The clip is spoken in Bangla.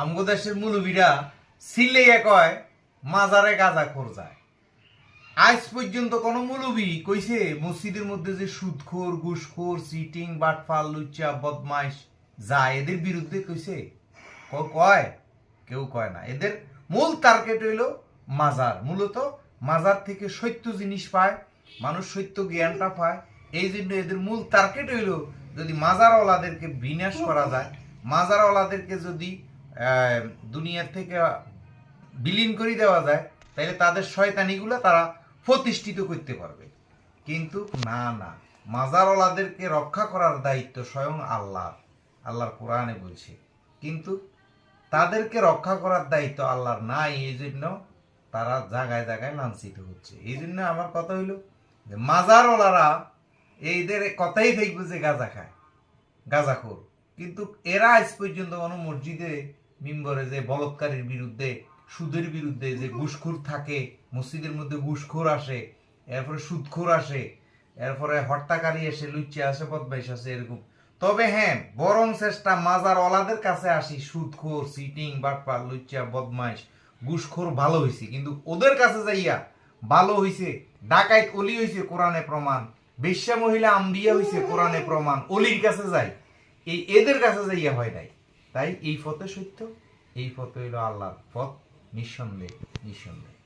আমগো দেশের মুলুবিরা সিলেইয়া কয়, মাজারে গাজা খোর যায় আজ পর্যন্ত কোন মুলুবি কইছে, মসজিদের মধ্যে যে সুদখোর, ঘুষখোর সিটিং বাটফাল, লুচ্চা, বদমাইশ যায়, এদের বিরুদ্ধে কইছে? কয়? কেউ কয় না। এদের মূল টার্গেট হইল মাজার। মূলত মাজার থেকে সত্য জিনিস পায়, মানুষ সত্য জ্ঞানটা পায়। এই জন্য এদের মূল টার্গেট হইল যদি মাজারওয়ালাদেরকে বিনাশ করা যায়। মাজারওয়ালাদেরকে যদি দুনিয়ার থেকে বিলীন করে দেওয়া যায় তাহলে তাদের শয়তানিগুলো তারা প্রতিষ্ঠিত করতে পারবে। কিন্তু না না, মাজারওয়ালাদেরকে রক্ষা করার দায়িত্ব স্বয়ং আল্লাহ আল্লাহর কোরআনে বলছে। কিন্তু তাদেরকে রক্ষা করার দায়িত্ব আল্লাহর নাই এই জন্য তারা জায়গায় জায়গায় লাঞ্ছিত হচ্ছে। এই জন্য আমার কথা হইল যে মাজারওয়ালারা এইদের কথাই দেখবে যে গাঁজা খায় গাঁজাখোর কিন্তু এরা আজ পর্যন্ত কোনো মসজিদে মিম্বরে যে বলৎকারের বিরুদ্ধে, সুদের বিরুদ্ধে যে ঘুষখোর থাকে, মসজিদের মধ্যে ঘুষখোর আসে, এরপরে সুদখোর আসে, এরপরে হট্টাকারী এসে লুচ্চে আসে, বদমাইশ আসে, এরকম। তবে হ্যাঁ বরং চেষ্টা মাজার ওলাদের কাছে আসি, সুদখোর, সিটিং, বাটপার, লুচ্চা, বদমাইশ, ঘুষখোর ভালো হয়েছে কিন্তু ওদের কাছে যাইয়া ভালো হইছে, ডাকাইত অলি হইছে, কোরআনে প্রমাণ বেশ্যা মহিলা আম্বিয়া হইছে, কোরআনে প্রমাণ, অলির কাছে যাই, এই এদের কাছে যাইয়া হয় নাই। তাই এই ফতে সত্য এই পথ হইল আল্লাহর ফত নিঃসন্দেহ নিঃসন্দেহ।